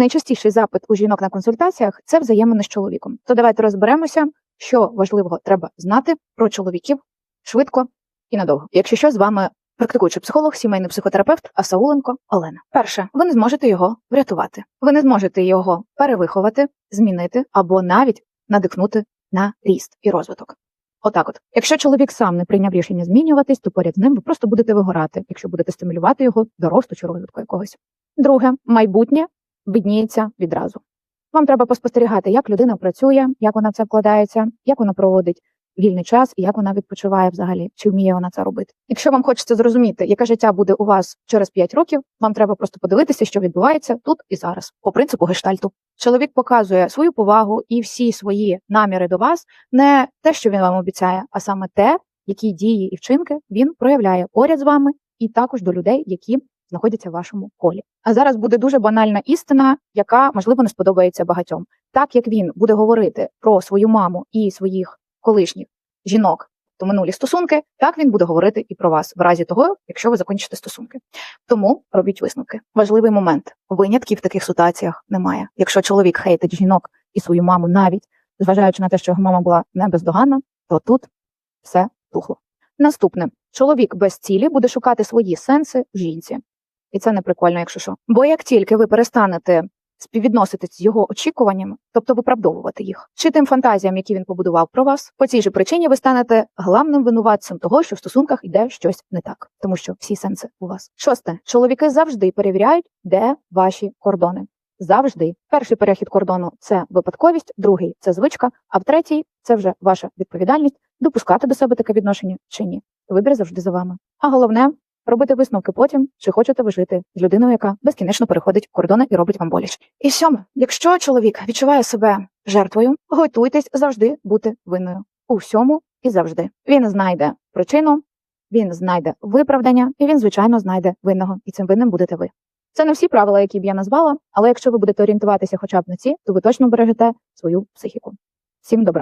найчастіший запит у жінок на консультаціях це взаємини з чоловіком. То давайте розберемося, що важливого треба знати про чоловіків швидко і надовго. Якщо що, з вами практикуючий психолог, сімейний психотерапевт Асауленко Олена. Перше, ви не зможете його врятувати. Ви не зможете його перевиховати, змінити або навіть надихнути на ріст і розвиток. Отак, от, якщо чоловік сам не прийняв рішення змінюватись, то поряд з ним ви просто будете вигорати, якщо будете стимулювати його до росту чи розвитку якогось. Друге, майбутнє видніється відразу. Вам треба поспостерігати, як людина працює, як вона в це вкладається, як вона проводить вільний час і як вона відпочиває взагалі, чи вміє вона це робити. Якщо вам хочеться зрозуміти, яке життя буде у вас через 5 років, вам треба просто подивитися, що відбувається тут і зараз, по принципу гештальту. Чоловік показує свою повагу і всі свої наміри до вас, не те, що він вам обіцяє, а саме те, які дії і вчинки він проявляє поряд з вами, і також до людей, які знаходяться в вашому колі. А зараз буде дуже банальна істина, яка можливо не сподобається багатьом. Так як він буде говорити про свою маму і своїх колишніх жінок, то минулі стосунки, так він буде говорити і про вас в разі того, якщо ви закінчите стосунки. Тому робіть висновки. Важливий момент. Винятків в таких ситуаціях немає. Якщо чоловік хейтить жінок і свою маму, навіть зважаючи на те, що його мама була не бездоганна, то тут все тухло. Наступне чоловік без цілі буде шукати свої сенси в жінці. І це не прикольно, якщо що. Бо як тільки ви перестанете співвідноситись з його очікуваннями, тобто виправдовувати їх, чи тим фантазіям, які він побудував про вас, по цій же причині ви станете главним винуватцем того, що в стосунках йде щось не так, тому що всі сенси у вас. Шосте, чоловіки завжди перевіряють, де ваші кордони. Завжди перший перехід кордону це випадковість, другий це звичка, а в третій це вже ваша відповідальність допускати до себе таке відношення чи ні. Вибір завжди за вами. А головне робити висновки потім, чи хочете ви жити з людиною, яка безкінечно переходить кордони і робить вам боляче. І сьоме, якщо чоловік відчуває себе жертвою, готуйтесь завжди бути винною у всьому і завжди. Він знайде причину, він знайде виправдання, і він, звичайно, знайде винного, і цим винним будете ви. Це не всі правила, які б я назвала, але якщо ви будете орієнтуватися хоча б на ці, то ви точно бережете свою психіку. Всім добра.